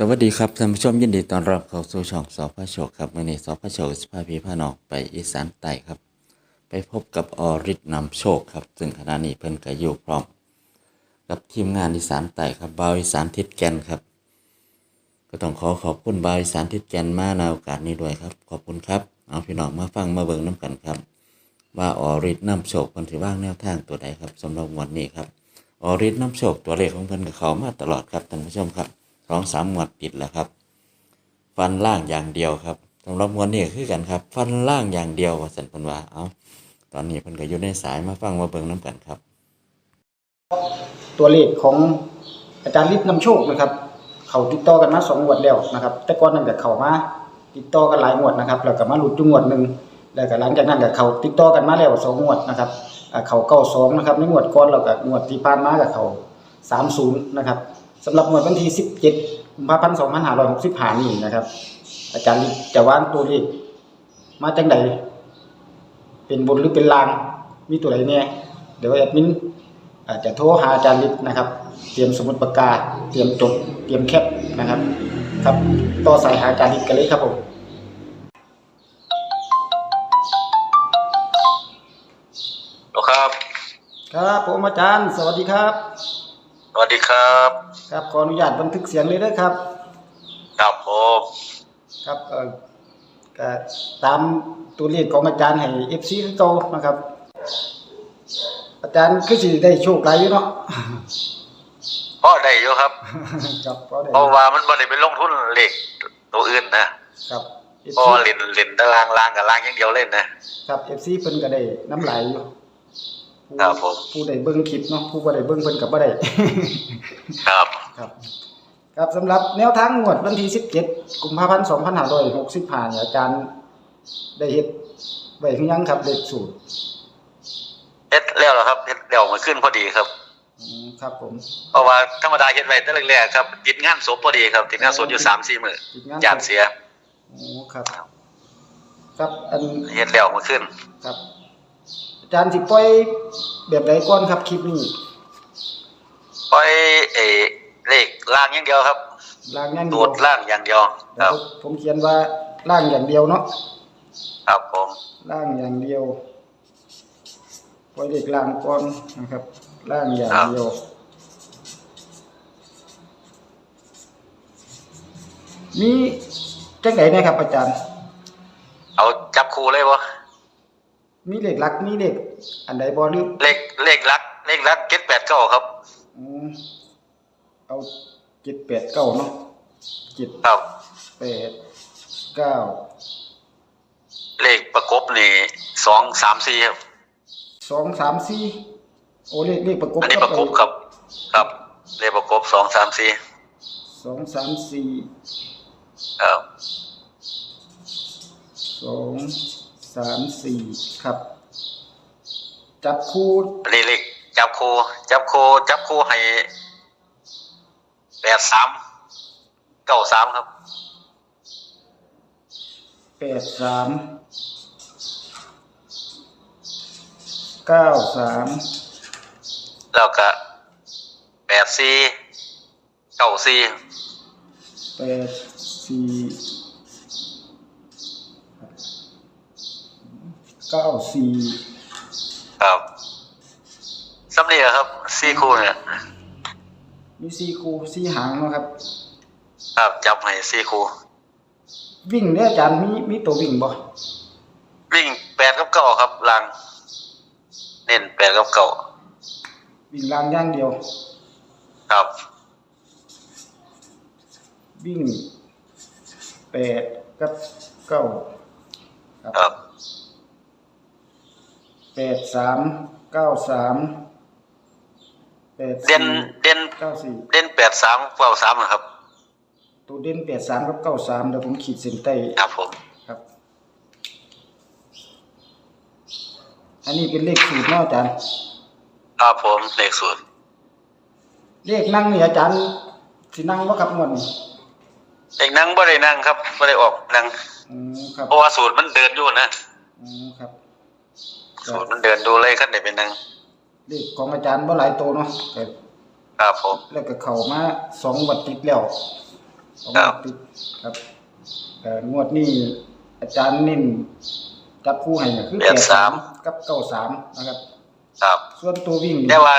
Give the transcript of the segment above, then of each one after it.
สวัสดีครับท่านผู้ชมยินดีต้อนรับเข้าสู่ช่องสอพระโชคครับวันนี้สอพระโชคสภาพีพานอกไปอีสานใต้ครับ ไปพบกับอริศนำโชคครับ ซึ่งขณะนี้เพิ่นก็อยู่พร้อม กับทีมงานอีสานใต้ครับบาวอีสานทิศแกนครับ ก็ต้องขอขอบคุณบาวอีสานทิศแกนมาในโอกาสนี้ด้วยครับ ขอบคุณครับเอาพี่น้องมาฟังมาเบิ่งน้กันครับ ว่าอริศนำโชคเพิ่นสิว่างแนวทางตัวใดครับสำหรับวันนี้ครับออริสน้ำโชคตัวเลขของเพิ่นกับเขามาตลอดครับท่านผู้ชมครับ สองสามงวดติดแล้วครับ ฟันล่างอย่างเดียวครับสำหรับงวดนี้คือกันครับ ฟันล่างอย่างเดียวว่าสันพิ่นว่าเอาตอนนี้เพิ่นก็อยู่ในสายมาฟังมาเบิ่งน้ำกันครับ ตัวเลขของอาจารย์ฤทธิ์นำโชคนะครับ เขาติดต่อกันมาสองงวดแล้วนะครับ แต่ก่อนนั้นก็เขามาติดต่อกันหลายงวดนะครับแล้วก็มาหลุดจุงวดหนึ่งแล้วก็หลังจากนั้นก็เขาติดต่อกันมาแล้วสองงวดนะครับเขาเก้าสองนะครับในงวดก่อนแล้วก็งวดที่ผ่านมากับเขาสามศูนย์นะครับ สำหรับงวดวันที่สิบเจ็ดกุมภาพันธ์สองพันห้าร้อยหกสิบห้านี่นะครับ อาจารย์ฤทธิ์จะวางตัวเลขมาจังใดเป็นบนหรือเป็นลาง มีตัวไหนเนี่ยเดี๋ยวแอดมินอาจจะโทรหาอาจารย์ฤทธิ์นะครับ เตรียมสมุดปากกา เตรียมจด เตรียมแคปนะครับ ครับ ต่อสายหาอาจารย์ฤทธิ์กันเลยครับผมหรอครับ ครับผมอาจารย์ สวัสดีครับส วัสดีครับ ครับขออนุญาตบันทึกเสียงเลยนะครับ ครับผมครับเอ่อก็ตามตัวเลขของอาจารย์ให้ FC คือเก่านะครับ อาจารย์คือสิได้โชคหลายอยู่เนาะพ่อได้อยู่ครับครับก็ได้เพราะว่ามันบ่ได้ไปลงทุนเหล็กตัวอื่นนะครับ FC เพราะว่าเล่นเล่นตารางล่างกับล่างอย่างเดียวเล่นนะครับ FC เพิ่นก็ได้น้ำไหลอยู่ผู้ ครับผม ผู้ใดเบิ่งคลิปเนาะผู้บ่ได้เบิ่งเพิ่นก็บ่ได้ครับครับครับสำหรับแนวทางงวดวันที่17กุมภาพันธ์2565เนี่ยอาจารย์ได้เฮ็ดไว้คือยังครับเลขสูตรเฮ็ดแล้วเหรอครับเฮ็ดแล้วมาขึ้นพอดีครับอืมครับผม เพราะว่าธรรมดาเฮ็ดไว้แต่แรกๆครับติดงานศพพอดีครับติดงานศพอยู่3-4มื้อติดงานญาติเสีย โอ้ครับ ครับอันเฮ็ดแล้วมาขึ้น ครับอา จารย์สิปล่อยแบบใดก่อนครับคลิปนี้ปล่อยเอเลขล่างอย่างเดียวครับล่างอย่างเดีตัยววล่างอย่างเดียวคแล้รัวบผมเขียนว่าล่างอย่างเดียวเนาะครับผมล่างอย่างเดียวปล่อยเลขล่างก่อนนะครับล่างอย่างเดียวมีจังไดนะครับอาจารย์ เอาจับคู่เลยบ่ มีเลขหลักมีเลขอันใดบ่หรือเลขเลขลักเลขลัก789ครับ อืมเอาเจ็ดแปดเก้าเนาะเจ็ดครับ แปดเก้าเลขประกบนี่สองสามสี่ครับ สองสามสี่โอ้เลขเลขประกบอันนี้ประกบครับ ครับ เลขประกบสองสามสี่สองสามสี่ครับสอง สามสี่ครับ จับคู่อันนี้เลขจับโคจับโคจับโคให้แปดสามเก้าสามครับแปดสามเก้าสามแล้วก็แปดสี่เก้าสี่แปดสี่ เก้าสี่ครับสำเนียครับสี่คู่เนี่ยมีสี่คู่สี่หางเนาะครับ ครับจับให้สี่คู่ วิ่งเนี่ยอาจารย์มีมีตัววิ่งบ่วิ่งแปดกับเก้าครับหลัง เน้นแปดกับเก้าวิ่งล่างอย่างเดียว ครับ วิ่งแปดกับเก้าครับ แปดสามเก้าสามแปดเด่นสี่เด่นเก้าสี่เด่นแปดสามเก้าสามนะครับ ตัวเด่นแปดสามกับเก้าสามเดี๋ยวผมขีดเส้นใต้ครับผมครับ อันนี้เป็นเลขสูตรเนาะอาจารย์ครับผมเลขศูนย์เลขนั่งนี่อาจารย์สินั่งว่าครับงวดนี้เอกนั่งบ่ได้นั่งครับบ่ได้ออกนั่งอืมครับเพราะว่าสูตรมันเดินอยู่นะอืมครับ สูตรมันเดินดูเลยขั้นได้เป็นนั่งเลขของอาจารย์บ่หลายตัวเนาะก็ครับผมแล้วก็เข้ามาสองงวัดติดแล้วสองงวดติดครับเอ่องวดนี้อาจารย์เน้นจับคู่ให้ก็คือแปดสามกับเก้าสามนะครับ ครับส่วนตัววิ่งนี่แต่ว่า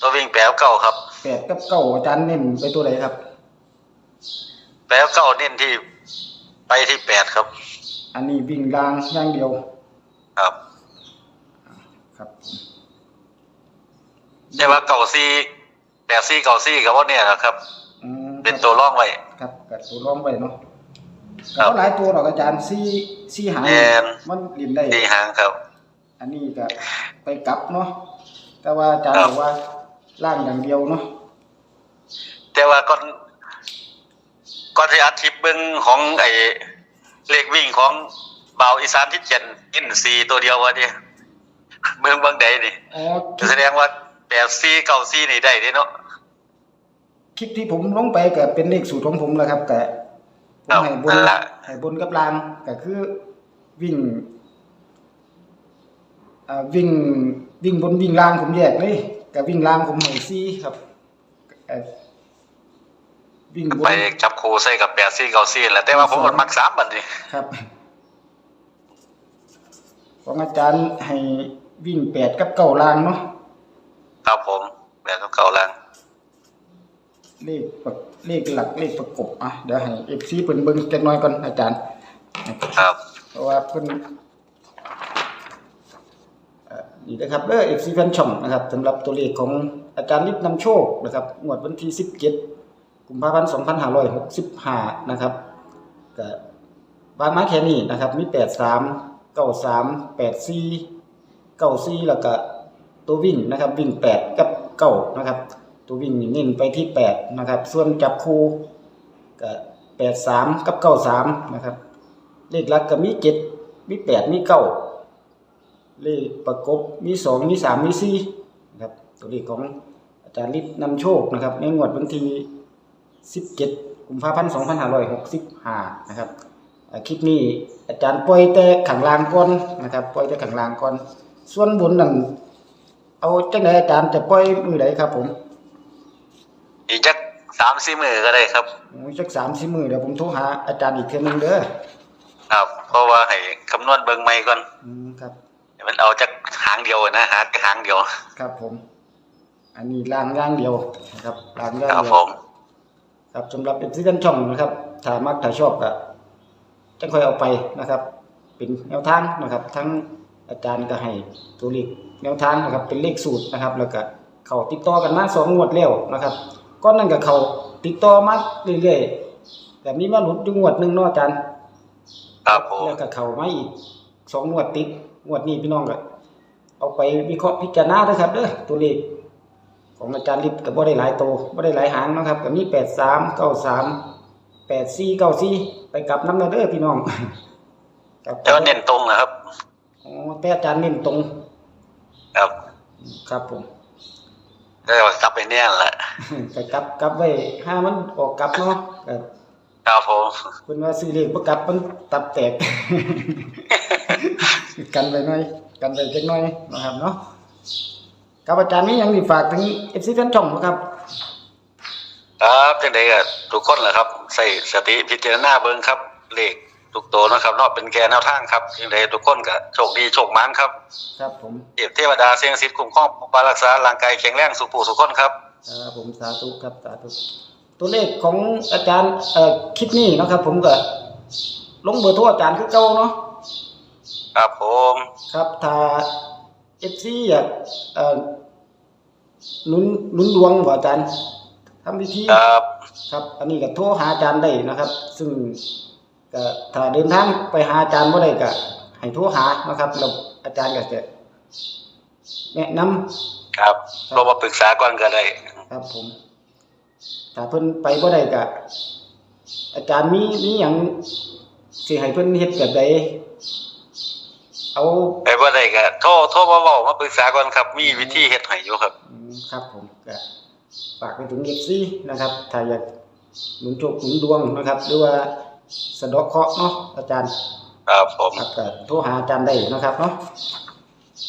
ตัววิ่งแปดเก้าครับแปดกับเก้าอาจารย์เน้นไปตัวไหนครับแปดเก้าเน้นที่ไปที่แปดครับ อันนี้วิ่งรางอย่างเดียว ครับ ครับผมแต่ว่าเก้าซี่แปดซี่เก้าซี่กับว่าเนี่ยนะครับ อืมเป็นตัวร่องไว้ ครับกับตัวร้องไปเนาะครับก็หลายตัวหรอกอาจารย์ซี่ซี่หางแม่น มันลินได้ที่หางครับ อันนี้ก็ไปกลับเนาะแต่ว่าอาจารย์ครับ บอกว่าล่างอย่างเดียวเนาะแต่ว่าก่อนก่อนที่อัดคลิปเบิ้งของไอ้เลขวิ่งของ เบาวอีสานที่เจ็ดอินซีตัวเดียววะเนี่ยเบิ้งเบิ้งใดนี่อ๋อคแสลิปดงว่าแปดซีเก้าซีนี่ได้เด้เนาะคลิปที่ผมลงไปก็เป็นเลขสูตรของผมแหล้วครับแต่ผมครับให้บนนั่นล่ะให้บนกับล่างก็คือวิ่งอ่าวิ่งวิ่งบนวิ่งล่างผมแยกเลยกับวิ่งล่างผมให้ซี่ครับเอ่อวิ่งบนไปจับคู่ใส่กับแปดซีเก้าซีแหละแต่ว่าผมก็มักสามบัดนี้ครับ ของอาจารย์ให้วิ่งแปดกับเก้าล่างเนาะครับผมแปดกับเก้าล่างเลขประเลขหลักเลขประกบอะเดี๋ยวให้เอฟซีเพิ่นเบิ่งจักหน่อยก่อนอาจารย์ ครับ เพราะว่าเพิ่นเอ่อนี่นะครับเด้อเอฟซีแฟนช่องนะครับสำหรับตัวเลขของอาจารย์ฤทธิ์นำโชคนะครับงวดวันที่17กุมภาพันธ์2565นะครับก็บางมาแค่นี้นะครับมี 83 93 84 94แล้วก็ตัววิ่งนะครับ วิ่ง8กับ9นะครับ ตัววิ่งนี่เน้นไปที่8นะครับ ส่วนจับคู่ก็83กับ93นะครับ เลขหลักก็มี7มี8มี9เลขประกบมี2มี3มี4นะครับ ตัวเลขของอาจารย์ฤทธิ์นำโชคนะครับ ในงวดวันที่17กุมภาพันธ์2565นะครับอ่าค ลิปนี้อาจารย์ปล่อยแต่ขังลางก่อนนะครับปล่อยแต่ขังลางก่อน ส่วนบนนั่นเอาจังไดอาจารย์จะปล่อยมือใดครับ ผม อีกจักสามสี่มือก็ได้ครับโอ้ยสักสามสี่มือเดี๋ยวผมโทรหาอาจารย์อีกเทื่อนึงเด้อครับ เพราะว่าให้คำนวณเบิ่งใหม่ก่อนอืมครับให้มันเอาจากหางเดียวนะหาแค่หางเดียว ครับผม อันนี้ล่างอย่างเดียวนะครับล่างอย่างครับเดียผวมครับสำหรับเป็นซื้อกันช่องนะครับถ้ามักถ้าชอบก็ จังค่อยเอาไปนะครับ เป็นแนวทางนะครับ ทั้งอาจารย์ก็ให้ตัวเลขแนวทางนะครับ เป็นเลขสูตรนะครับ แล้วก็เขาติดต่อกันมาสองงวดแล้วนะครับก้อนนั้นกับเขาติดต่อมาเรื่อยๆแต่มีมาหลุดอยู่งวดหนึ่งเนาะอาจารย์ครับผมแล้วก็เข้ามาอีกสองงวดติดงวดนี้พี่น้องก็เอาไปวิเคราะห์พิจารณาเด้อครับเด้อตัวเลขของอาจารย์ลิบก็บ่ได้หลายโตวบ่ได้หลายหางนะครับก็มี 83 93 84 94ไปกลับนำเด้อพี่น้องครับแต่ว่าเน้นตรงนะครับอ๋อแต่อาจารย์เน้นตรง ครับครับผมก็ว่ากลับไปเนี่ยแหละก็กลับกลับไว้ห้ามันออกกลับเนาะก็ครับผมเพิ่นว่าซื้อเลขบ่กลับมันตับแตก กันไว้หน่อย กันไว้จักหน่อยนะครับเนาะครับอาจารย์มีหยังสิฝากถึง FC แฟนช่องบ่ครับ ครับจังไดก็ทุกคนแหละครับใส่สติพิจารณาเบิ่งครับเลขทุกตัวนะครับเนอกเป็นแค่แนวทางครับจังไดทุกคนก็โชคดีโชคหมานครับครับผมเทพเทวดาเสียงศิษย์คุ้มครองปกปักรักษาร่างกายแข็งแรงสุขผู้สุขคนครับครับผมสาธุครับสาธุตัวเลขของอาจารย์เอ่อคลิปนี้เนาะครับ ผมก็ลงเบอร์โทรอาจารย์คือเก่าเนาะครับผมครับถ้า FC อยากเอ่อหนุนหนุนดวงบ่อาจารย์ ทำพิธีครับ ครับ อันนี้ก็โทรหาอาจารย์ได้นะครับ ซึ่งก็ถ้าเดินทางไปหาอาจารย์บ่ได้ก็ให้โทรหานะครับแล้วอาจารย์ก็จะแนะนำครับโทรมาปรึกษาก่อนก็ได้ ครับผม ถ้าเพิ่นไปบ่ได้ก็อาจารย์มีมีหยังสิให้เพิ่นเฮ็ดแบบใดเอาไปบ่ได้ก็โทรโทรมาเว้ามาปรึกษาก่อนครับ มีวิธีเฮ็ดให้อยู่ครับ อืมครับผมก็ ฝากไปถึง FC นะครับ ถ้าอยากหนุนโชคหนุนดวงนะครับ หรือว่าสะเดาะเคราะห์เนาะอาจารย์ครับผมครับก็โทรหาอาจารย์ได้นะครับเนาะ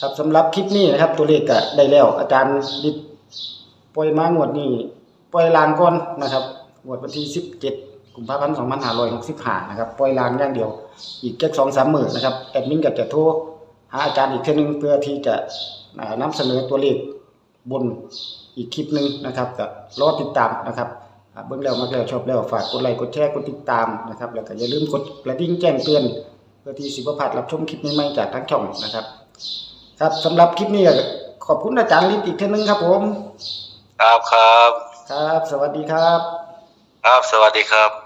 ครับสำหรับคลิปนี้นะครับ ตัวเลขก็ได้แล้ว อาจารย์ดิดปล่อยมางวดนี้ปล่อยลางก่อนนะครับงวดวันที่17กุมภาพันธ์2565นะครับปล่อยลางอย่างเดียว อีกแค่สองสามหมื่นนะครับแอดมินก็จะโทรหาอาจารย์อีกเทื่อนึงเพื่อที่จะอ่านำเสนอตัวเลขบน อีกคลิปหนึงนะครับก็รอติดตามนะครับอ่าเบิ่งแล้วมักแล้วชอบแล้วฝากกดไลค์กดแชร์กดติดตามนะครับแล้วก็อย่าลืมกดกระดิ่งแจ้งเตือน เพื่อที่สิบ่พลาดรับชมคลิปใหม่ๆจากทางช่องนะครับ ครับสำหรับคลิปนี้ก็ขอบคุณอาจารย์ลิศอีกเทื่อนึงครับผมครับครับ ครับ สวัสดีครับ ครับสวัสดีครับ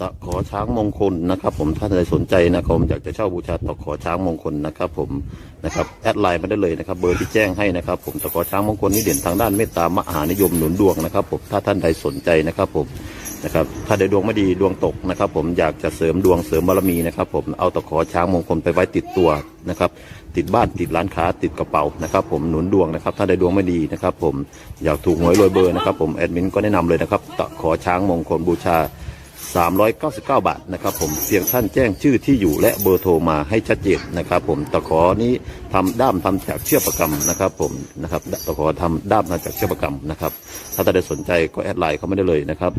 ตะขอช้างมงคลนะครับ ผมถ้าใครสนใจนะครับผมอยากจะเช่าบูชาตะขอช้างมงคลนะครับ ผมนะครับแอดไลน์มาได้เลยนะครับเบอร์ที่แจ้งให้นะครับ ผมตะขอช้างมงคลนี่เด่นทางด้านเมตตามหานิยมหนุนดวงนะครับ ผมถ้าท่านใดสนใจนะครับ ผมนะครับถ้าใดดวงไม่ดีดวงตกนะครับ ผมอยากจะเสริมดวงเสริมบารมีนะครับ ผมเอาตะขอช้างมงคลไปไว้ติดตัวนะครับ ติดบ้านติดร้านค้าติดกระเป๋านะครับ ผมหนุนดวงนะครับ ถ้าใดดวงไม่ดีนะครับ ผมอยากถูกหวยรวยเบอร์นะครับ ผมแอดมินก็แนะนำเลยนะครับตะขอช้างมงคลบูชา 399 บาทนะครับผมเพียงท่านแจ้งชื่อที่อยู่และเบอร์โทรมาให้ชัดเจนนะครับผมตะขอนี้ทำด้ามทำจากเชือกประกำนะครับผมนะครับตะขอทำด้ามทำจากเชือกประกำนะครับถ้าท่านใดสนใจก็แอดไลน์เขาไม่ได้เลยนะครับ